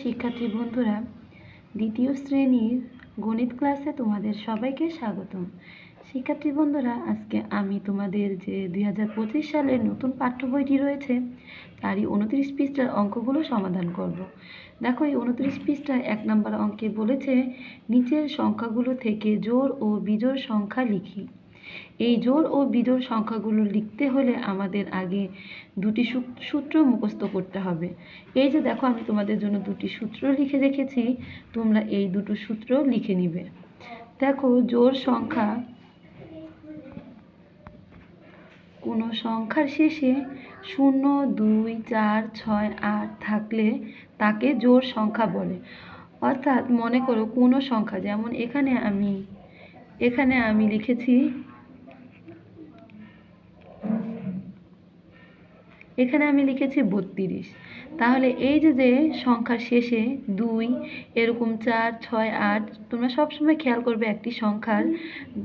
শিক্ষার্থী বন্ধুরা, দ্বিতীয় শ্রেণির গণিত ক্লাসে তোমাদের সবাইকে স্বাগতম শিক্ষার্থী বন্ধুরা, আজকে আমি তোমাদের যে দুই হাজার পঁচিশ সালের নতুন পাঠ্য বইটি রয়েছে, তারই উনত্রিশ পৃষ্ঠার অঙ্কগুলো সমাধান করব। দেখো, এই উনত্রিশ পৃষ্ঠার এক নম্বর অঙ্কে বলেছে, নিচের সংখ্যাগুলো থেকে জোর ও বিজোড় সংখ্যা লিখি এই জোড় ও বিজোড় সংখ্যাগুলো লিখতে হলে আমাদের আগে দুটি সূত্র মুখস্থ করতে হবে। এই যে দেখো, আমি তোমাদের জন্য দুটি সূত্র লিখে রেখেছি, তোমরা এই দুটো সূত্র লিখে নিবে। দেখো, জোড় সংখ্যা কোনো সংখ্যার শেষে শূন্য, দুই, চার, ছয়, আট থাকলে তাকে জোর সংখ্যা বলে। অর্থাৎ মনে করো কোনো সংখ্যা, যেমন এখানে আমি এখানে আমি লিখেছি এখানে আমি লিখেছি বত্রিশ। তাহলে এই যে যে সংখ্যার শেষে দুই, এরকম চার, ছয়, আট, তোমরা সবসময় খেয়াল করবে একটি সংখ্যার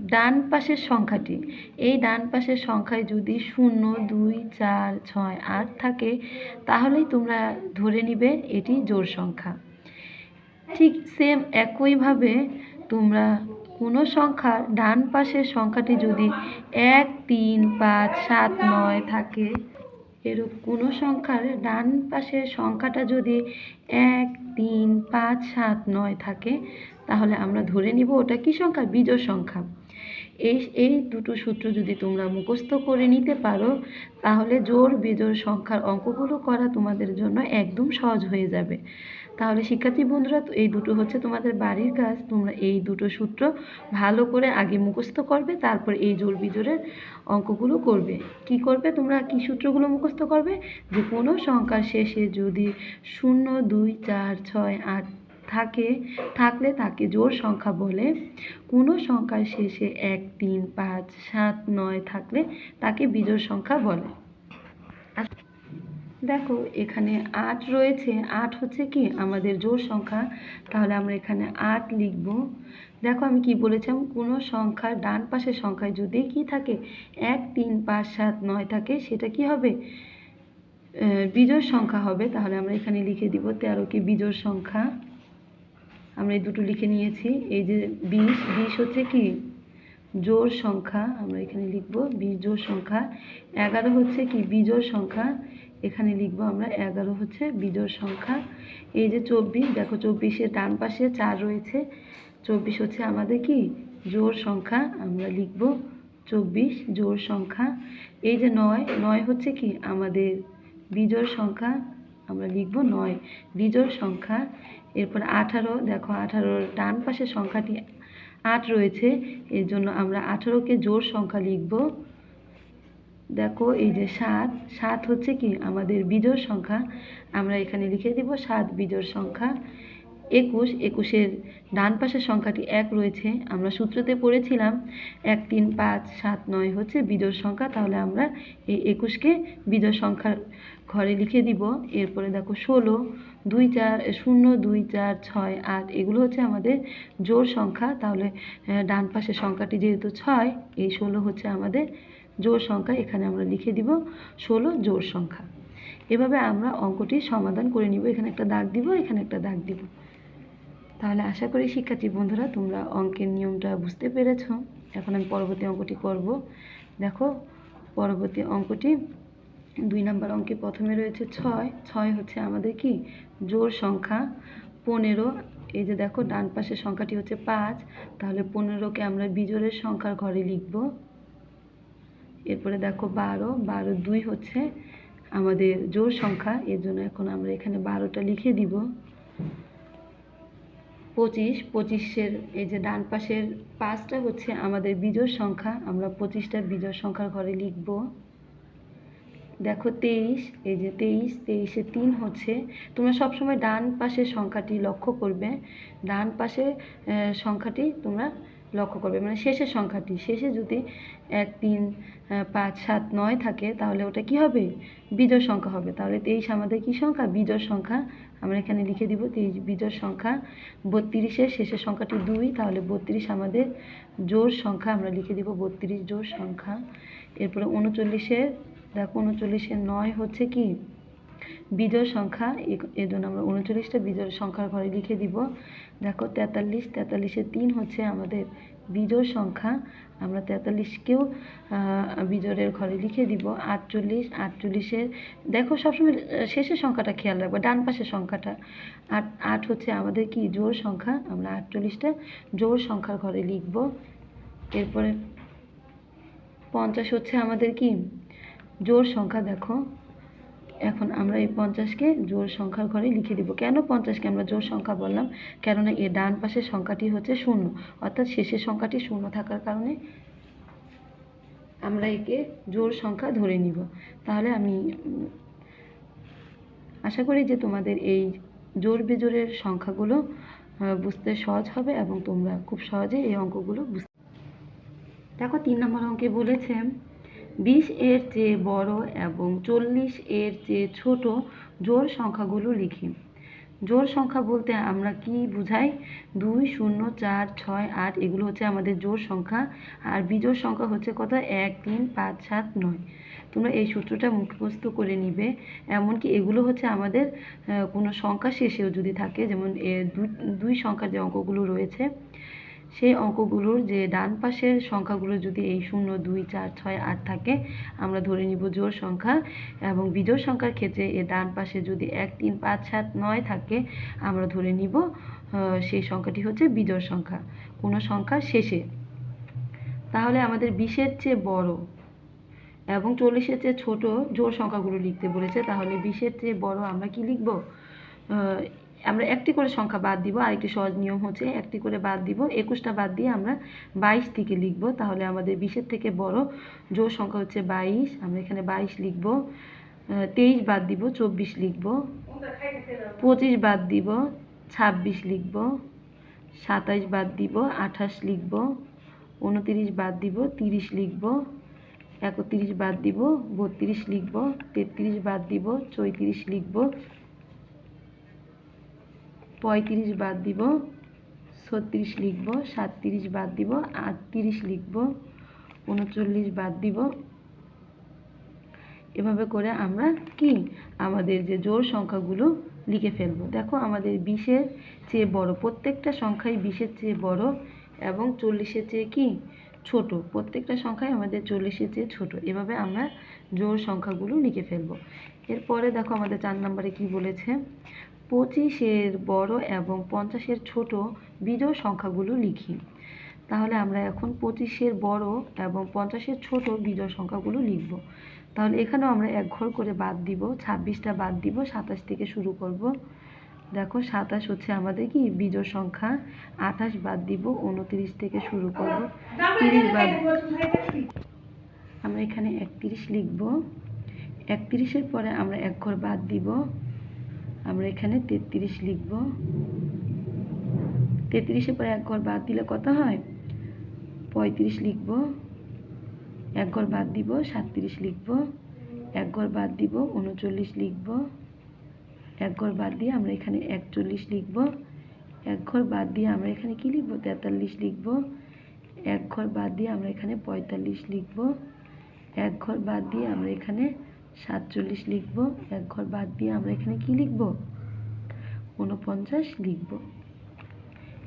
ডান পাশের সংখ্যাটি। এই ডান পাশের সংখ্যায় যদি শূন্য, দুই, চার, ছয়, আট থাকে, তাহলেই তোমরা ধরে নিবে এটি জোর সংখ্যা। ঠিক সেম একইভাবে তোমরা কোনো সংখ্যার ডান পাশের সংখ্যাটি যদি এক, তিন, পাঁচ, সাত, নয় থাকে এরূপ কোনো সংখ্যার ডান পাশের সংখ্যাটা যদি এক, তিন, পাঁচ, সাত, নয় থাকে, তাহলে আমরা ধরে নিব ওটা কি সংখ্যা? বিজোড় সংখ্যা। এই এই দুটো সূত্র যদি তোমরা মুখস্থ করে নিতে পারো, তাহলে জোর বিজোড় সংখ্যার অঙ্কগুলো করা তোমাদের জন্য একদম সহজ হয়ে যাবে। তাহলে শিক্ষার্থী বন্ধুরা এই দুটো হচ্ছে তোমাদের বাড়ির কাজ। তোমরা এই দুটো সূত্র ভালো করে আগে মুখস্থ করবে, তারপর এই জোড় বিজোড়ের অঙ্কগুলো করবে। কি করবে তোমরা? কি সূত্রগুলো মুখস্থ করবে? যে কোনো সংখ্যার শেষে যদি শূন্য, দুই, চার, ছয়, আট থাকে, থাকলে তাকে জোর সংখ্যা বলে। কোনো সংখ্যার শেষে এক, তিন, পাঁচ, সাত, নয় থাকলে তাকে বিজোড় সংখ্যা বলে। দেখো, এখানে আট রয়েছে। আট হচ্ছে কি? আমাদের জোড় সংখ্যা। তাহলে আমরা এখানে আট লিখব। দেখো, আমি কি বলেছিলাম? কোনো সংখ্যার ডান পাশের সংখ্যায় যদি কি থাকে, এক, তিন, পাঁচ, সাত, নয় থাকে, সেটা কি হবে? বিজোড় সংখ্যা হবে। তাহলে আমরা এখানে লিখে দিব তেরো কি বিজোড় সংখ্যা। আমরা এই দুটো লিখে নিয়েছি। এই যে বিশ বিশ হচ্ছে কি? জোর সংখ্যা। আমরা এখানে লিখব বিশ জোড় সংখ্যা। এগারো হচ্ছে কি? বিজোড় সংখ্যা। এখানে লিখব আমরা এগারো হচ্ছে বিজোড় সংখ্যা। এই যে চব্বিশ, দেখো চব্বিশের ডান পাশে চার রয়েছে। চব্বিশ হচ্ছে আমাদের কি? জোর সংখ্যা, আমরা লিখব চব্বিশ জোর সংখ্যা। এই যে নয় নয় হচ্ছে কি? আমাদের বিজোড় সংখ্যা, আমরা লিখব নয়, বিজোড় সংখ্যা। এরপর আঠারো, দেখো আঠারোর ডান পাশে সংখ্যাটি আট রয়েছে। এর জন্য আমরা আঠারোকে জোর সংখ্যা লিখব। দেখো, এই যে সাত। সাত হচ্ছে কি? আমাদের বিজোড় সংখ্যা। আমরা এখানে লিখে দিব সাত বিজোড় সংখ্যা। একুশ। একুশের ডান পাশের সংখ্যাটি এক রয়েছে। আমরা সূত্রতে পড়েছিলাম, এক, তিন, পাঁচ, সাত, নয় হচ্ছে বিজোড় সংখ্যা। তাহলে আমরা এই একুশকে বিজোড় সংখ্যার ঘরে লিখে দিব। এরপরে দেখো, ষোলো, দুই, চার, শূন্য, দুই, চার, ছয়, আট, এগুলো হচ্ছে আমাদের জোড় সংখ্যা। তাহলে ডান পাশের সংখ্যাটি যেহেতু ছয়, এই ষোলো হচ্ছে আমাদের জোড় সংখ্যা এখানে আমরা লিখে দিব ষোলো জোড় সংখ্যা। এভাবে আমরা অঙ্কটি সমাধান করে নিব। এখানে একটা দাগ দিব, এখানে একটা দাগ দিব। তাহলে আশা করি শিক্ষার্থী বন্ধুরা, তোমরা অঙ্কের নিয়মটা বুঝতে পেরেছ। এখন আমি পরবর্তী অঙ্কটি করব। দেখো, পরবর্তী অঙ্কটি দুই নম্বর অঙ্কে প্রথমে রয়েছে ছয়। ছয় হচ্ছে আমাদের কি? জোর সংখ্যা পনেরো। এই যে দেখো, ডান পাশের সংখ্যাটি হচ্ছে পাঁচ। তাহলে পনেরোকে আমরা বিজোড়ের সংখ্যার ঘরে লিখব। এরপরে দেখো বারো বারো দুই হচ্ছে আমাদের জোড় সংখ্যা, এর জন্য এখন আমরা এখানে বারোটা লিখে দিব। পঁচিশ, পঁচিশের এই যে ডান পাশের পাঁচটা হচ্ছে আমাদের বিজোড় সংখ্যা, আমরা পঁচিশটা বিজোড় সংখ্যার ঘরে লিখব। দেখো তেইশ, এই যে তেইশ, তেইশে তিন হচ্ছে, তোমরা সবসময় ডান পাশের সংখ্যাটি লক্ষ্য করবে। ডান পাশে সংখ্যাটি তোমরা লক্ষ্য করবে। মানে শেষের সংখ্যাটি, শেষে যদি এক, তিন পাঁচ, সাত, নয় থাকে, তাহলে ওটা কি হবে? বিজোড় সংখ্যা হবে। তাহলে তেইশ আমাদের কি সংখ্যা? বিজোড় সংখ্যা। আমরা এখানে লিখে দিব তেইশ বিজোড় সংখ্যা। বত্রিশের শেষের সংখ্যাটি দুই, তাহলে বত্রিশ আমাদের জোড় সংখ্যা। আমরা লিখে দিব বত্রিশ জোড় সংখ্যা। এরপরে উনচল্লিশের দেখো উনচল্লিশের নয় হচ্ছে কি? বিজোড় সংখ্যা এ- এর জন্য আমরা উনচল্লিশটা বিজোড় সংখ্যার ঘরে লিখে দিব। দেখো, তেতাল্লিশ, তেতাল্লিশের তিন হচ্ছে আমাদের বিজোড় সংখ্যা। আমরা তেতাল্লিশকেও বিজোড়ের ঘরে লিখে দিব। আটচল্লিশ, আটচল্লিশের, দেখো, সবসময় শেষের সংখ্যাটা খেয়াল রাখব, ডান পাশের সংখ্যাটা। আট আট হচ্ছে আমাদের কি? জোড় সংখ্যা। আমরা আটচল্লিশটা জোড় সংখ্যার ঘরে লিখব। এরপরে পঞ্চাশ হচ্ছে আমাদের কি? জোড় সংখ্যা, দেখো। এখন আমরা এই পঞ্চাশকে জোড় সংখ্যার ঘরে লিখে দিব। কেন পঞ্চাশকে আমরা জোড় সংখ্যা বললাম? কেননা এর ডান পাশের সংখ্যাটি হচ্ছে শূন্য। অর্থাৎ শেষের সংখ্যাটি শূন্য থাকার কারণে আমরা একে জোড় সংখ্যা ধরে নিব। তাহলে আমি আশা করি যে তোমাদের এই জোড় বেজোড়ের সংখ্যাগুলো বুঝতে সহজ হবে এবং তোমরা খুব সহজে এই অঙ্কগুলো বুঝতে দেখো, তিন নম্বর অঙ্কে বলেছে বিশ এর চেয়ে বড় এবং চল্লিশ এর চেয়ে ছোট জোড় সংখ্যাগুলো লিখি। জোড় সংখ্যা বলতে আমরা কি বুঝাই? দুই, শূন্য, চার, ছয়, আট, এগুলো হচ্ছে আমাদের জোড় সংখ্যা। আর বিজোড় সংখ্যা হচ্ছে কত? এক, তিন, পাঁচ, সাত, নয়। তোমরা এই সূত্রটা মুখস্থ করে নিবে। এমনকি এগুলো হচ্ছে আমাদের কোনো সংখ্যা শেষেও যদি থাকে, যেমন দুই সংখ্যার যে অঙ্কগুলো রয়েছে সেই অঙ্কগুলোর যে ডান পাশের সংখ্যাগুলো যদি এই শূন্য, দুই, চার, ছয়, আট থাকে, আমরা ধরে নিব জোড় সংখ্যা এবং বিজোড় সংখ্যার ক্ষেত্রে এর ডান পাশে যদি এক, তিন, পাঁচ, সাত, নয় থাকে, আমরা ধরে নিব সেই সংখ্যাটি হচ্ছে বিজোড় সংখ্যা। কোনো সংখ্যা শেষে। তাহলে আমাদের বিশের চেয়ে বড় এবং চল্লিশের চেয়ে ছোট জোড় সংখ্যাগুলো লিখতে বলেছে, তাহলে বিশের চেয়ে বড় আমরা কি লিখব? আমরা একটি করে সংখ্যা বাদ দিব, আরেকটি সহজ নিয়ম হচ্ছে একটি করে বাদ দিব, একুশটা বাদ দিয়ে আমরা বাইশ থেকে লিখব। তাহলে আমাদের বিশের থেকে বড় জোড় সংখ্যা হচ্ছে বাইশ, আমরা এখানে বাইশ লিখব তেইশ বাদ দিব, চব্বিশ লিখব, পঁচিশ বাদ দিব, ছাব্বিশ লিখব, সাতাইশ বাদ দিব, আঠাশ লিখব, উনতিরিশ বাদ দিব, তিরিশ লিখব, একত্রিশ বাদ দিব, বত্রিশ লিখব, তেত্রিশ বাদ দিব, চৌত্রিশ লিখব পঁয়ত্রিশ বাদ দিব, ছত্রিশ লিখব, সাতত্রিশ বাদ দিব, আটত্রিশ লিখব, উনচল্লিশ বাদ দিব। এভাবে করে আমরা কি? আমাদের যে জোর সংখ্যাগুলো লিখে ফেলব। দেখো আমাদের বিশের চেয়ে বড়, প্রত্যেকটা সংখ্যাই বিশের চেয়ে বড় এবং চল্লিশের চেয়ে কি? ছোট। প্রত্যেকটা সংখ্যাই আমাদের চল্লিশের চেয়ে ছোট। এভাবে আমরা জোর সংখ্যাগুলো লিখে ফেলব। এরপরে দেখো আমাদের চার নম্বরে কি বলেছে? পঁচিশের বড় এবং পঞ্চাশের ছোট বিজোড় সংখ্যাগুলো লিখি। তাহলে আমরা এখন পঁচিশের বড় এবং পঞ্চাশের ছোট বিজোড় সংখ্যাগুলো লিখব। তাহলে এখানেও আমরা এক ঘর করে বাদ দিব, ছাব্বিশটা বাদ দিব, সাতাশ থেকে শুরু করব। দেখো, সাতাশ হচ্ছে আমাদের কি? বিজোড় সংখ্যা। আঠাশ বাদ দিব, উনত্রিশ থেকে শুরু করব। তিরিশ বাদ আমরা এখানে একত্রিশ লিখব। একত্রিশের পরে আমরা এক ঘর বাদ দিব। আমরা এখানে তেত্রিশ লিখব। তেত্রিশের পরে এক ঘর বাদ দিলে কত হয়? পঁয়ত্রিশ লিখব। এক ঘর বাদ দিব, সাতত্রিশ লিখব। এক ঘর বাদ দিব, উনচল্লিশ লিখব। এক ঘর বাদ দিয়ে আমরা এখানে একচল্লিশ লিখব। এক ঘর বাদ দিয়ে আমরা এখানে কি লিখব? তেতাল্লিশ লিখব। এক ঘর বাদ দিয়ে আমরা এখানে পঁয়তাল্লিশ লিখব। এক ঘর বাদ দিয়ে আমরা এখানে সাতচল্লিশ লিখব, এক ঘর বাদ দিয়ে আমরা এখানে কি লিখব? উনপঞ্চাশ লিখব।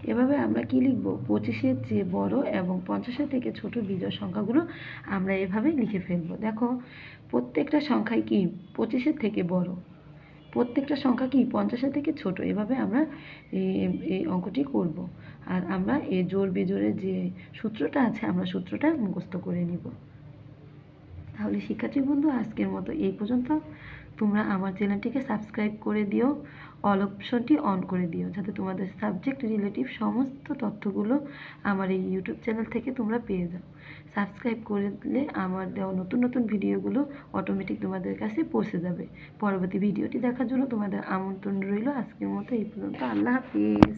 এভাবে আমরা কি লিখব? পঁচিশের চেয়ে বড় এবং পঞ্চাশের থেকে ছোট বিজয় সংখ্যাগুলো আমরা এভাবে লিখে ফেলব। দেখো, প্রত্যেকটা সংখ্যাই কি? পঁচিশের থেকে বড়। প্রত্যেকটা সংখ্যা কি? পঞ্চাশের থেকে ছোট। এভাবে আমরা এই অঙ্কটি করব। আর আমরা এই জোর বিজোরের যে সূত্রটা আছে, আমরা সূত্রটা মুখস্থ করে নিব। তাহলে শিক্ষার্থী বন্ধু, আজকের মতো এই পর্যন্ত। তোমরা আমার চ্যানেলটিকে সাবস্ক্রাইব করে দিও, অল অপশনটি অন করে দিও, যাতে তোমাদের সাবজেক্ট রিলেটিভ সমস্ত তথ্যগুলো আমার এই ইউটিউব চ্যানেল থেকে তোমরা পেয়ে যাও। সাবস্ক্রাইব করে দিলে আমার দেওয়া নতুন নতুন ভিডিওগুলো অটোমেটিক তোমাদের কাছে পৌঁছে যাবে। পরবর্তী ভিডিওটি দেখার জন্য তোমাদের আমন্ত্রণ রইল। আজকের মতো এই পর্যন্ত। আল্লাহ হাফিজ।